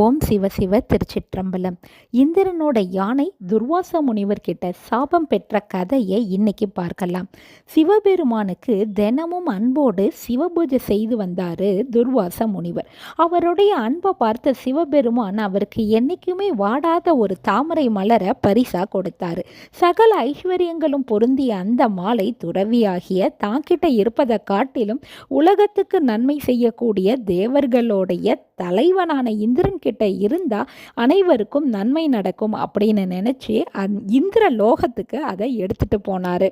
ஓம் சிவ சிவ திருச்சிற்றம்பலம். இந்திரனோட யானை துர்வாச முனிவர் கிட்ட சாபம் பெற்ற கதையை இன்னைக்கு பார்க்கலாம். சிவபெருமானுக்கு தினமும் அன்போடு சிவபூஜை செய்து வந்தார் துர்வாச முனிவர். அவருடைய அன்பை பார்த்த சிவபெருமான் அவருக்கு என்றைக்குமே வாடாத ஒரு தாமரை மலரை பரிசா கொடுத்தாரு. சகல ஐஸ்வர்யங்களும் பொருந்திய அந்த மாலை துறவியாகிய தாங்கிட்ட இருப்பதை காட்டிலும் உலகத்துக்கு நன்மை செய்யக்கூடிய தேவர்களுடைய தலைவனான இந்திரன் கிட்ட இருந்தால் அனைவருக்கும் நன்மை நடக்கும் அப்படின்னு நினச்சி அந் இந்திர லோகத்துக்கு அதை எடுத்துகிட்டு போனார்.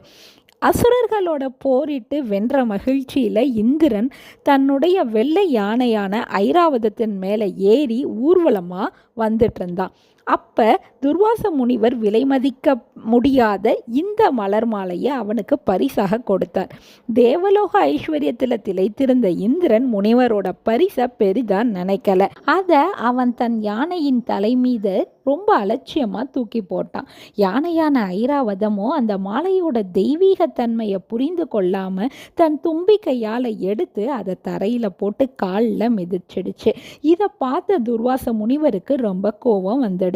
அசுரர்களோட போரிட்டு வென்ற மகிழ்ச்சியில் இந்திரன் தன்னுடைய வெள்ளை யானையான ஐராவதத்தின் மேலே ஏறி ஊர்வலமாக வந்துட்டு இருந்தான். அப்போ துர்வாச முனிவர் விலை மதிக்க முடியாத இந்த மலர் மாலையை அவனுக்கு பரிசாக கொடுத்தார். தேவலோக ஐஸ்வர்யத்தில் திளைத்திருந்த இந்திரன் முனிவரோட பரிசை பெரிதா நினைக்கல. அதை அவன் தன் யானையின் தலை மீது ரொம்ப அலட்சியமாக தூக்கி போட்டான். யானையான ஐராவதமோ அந்த மாலையோட தெய்வீகத்தன்மையை புரிந்து கொள்ளாமல் தன் தும்பி கையால் எடுத்து அதை தரையில் போட்டு காலில் மிதிச்சிடுச்சு. இதை பார்த்த துர்வாச முனிவருக்கு ரொம்ப கோபம் வந்துடுச்சு.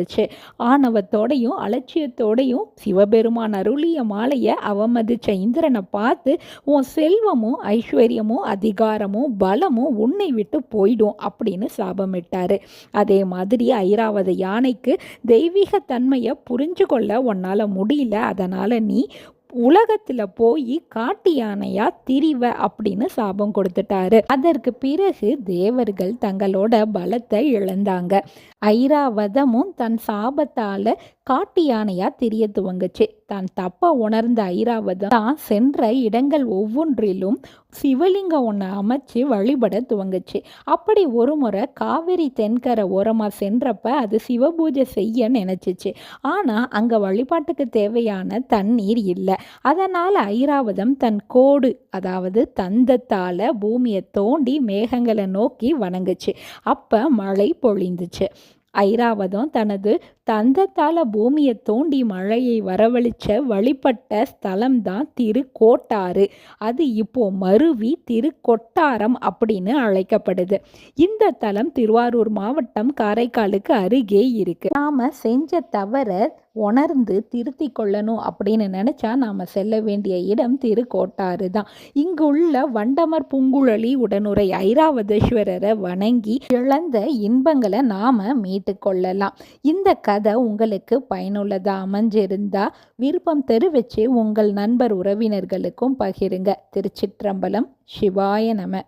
ஆணவத்தோடையும் அலட்சியத்தோடையும் சிவபெருமான் அருளிய மாலையை அவமதிச்ச இந்திரனை பார்த்து உன் செல்வமும் ஐஸ்வர்யமும் அதிகாரமும் பலமும் உன்னை விட்டு போயிடும் அப்படின்னு சாபமிட்டாரு. அதே மாதிரி ஐராவத யானைக்கு தெய்வீக தன்மையை புரிஞ்சு கொள்ள உன்னால் முடியல. அதனால் நீ உலகத்தில் போய் காட்டு யானையா திரிவ அப்படின்னு சாபம் கொடுத்துட்டாரு. அதற்கு பிறகு தேவர்கள் தங்களோட பலத்தை இழந்தாங்க. ஐராவதமும் தன் சாபத்தால் காட்டு யானையா திரிய துவங்குச்சு. தான் தப்ப உணர்ந்த ஐராவதம் தான் சென்ற இடங்கள் ஒவ்வொன்றிலும் சிவலிங்கம் ஒன்று அமைச்சு வழிபட துவங்குச்சு. அப்படி ஒரு முறை காவிரி தென்கரை ஓரமாக சென்றப்ப அது சிவபூஜை செய்ய நினச்சிச்சு. ஆனால் அங்கே வழிபாட்டுக்கு தேவையான தண்ணீர் இல்லை. அதனால் ஐராவதம் தன் கோடு அதாவது தந்தத்தால் பூமியை தோண்டி மேகங்களை நோக்கி வணங்குச்சு. அப்போ மழை பொழிந்துச்சு. ஐராவதம் தனது தந்தத்தால் பூமியை தோண்டி மழையை வரவழைச்ச வழிபட்ட ஸ்தலம்தான் திருக்கோட்டாறு. அது இப்போ மருவி திருக்கொட்டாரம் அப்படின்னு அழைக்கப்படுது. இந்த தலம் திருவாரூர் மாவட்டம் காரைக்காலுக்கு அருகே இருக்கு. நாம செஞ்ச தவற உணர்ந்து திருத்தி கொள்ளணும் அப்படின்னு நினச்சா நாம் செல்ல வேண்டிய இடம் திருக்கோட்டாறு தான். இங்குள்ள வண்டமர் பூங்குழலி உடனுரை ஐராவதேஸ்வரரை வணங்கி இழந்த இன்பங்களை நாம் மீட்டு கொள்ளலாம். இந்த கதை உங்களுக்கு பயனுள்ளதாக அமைஞ்சிருந்தா விருப்பம் தெரிவித்து உங்கள் நண்பர் உறவினர்களுக்கும் பகிருங்க. திருச்சிற்றம்பலம் சிவாய நம.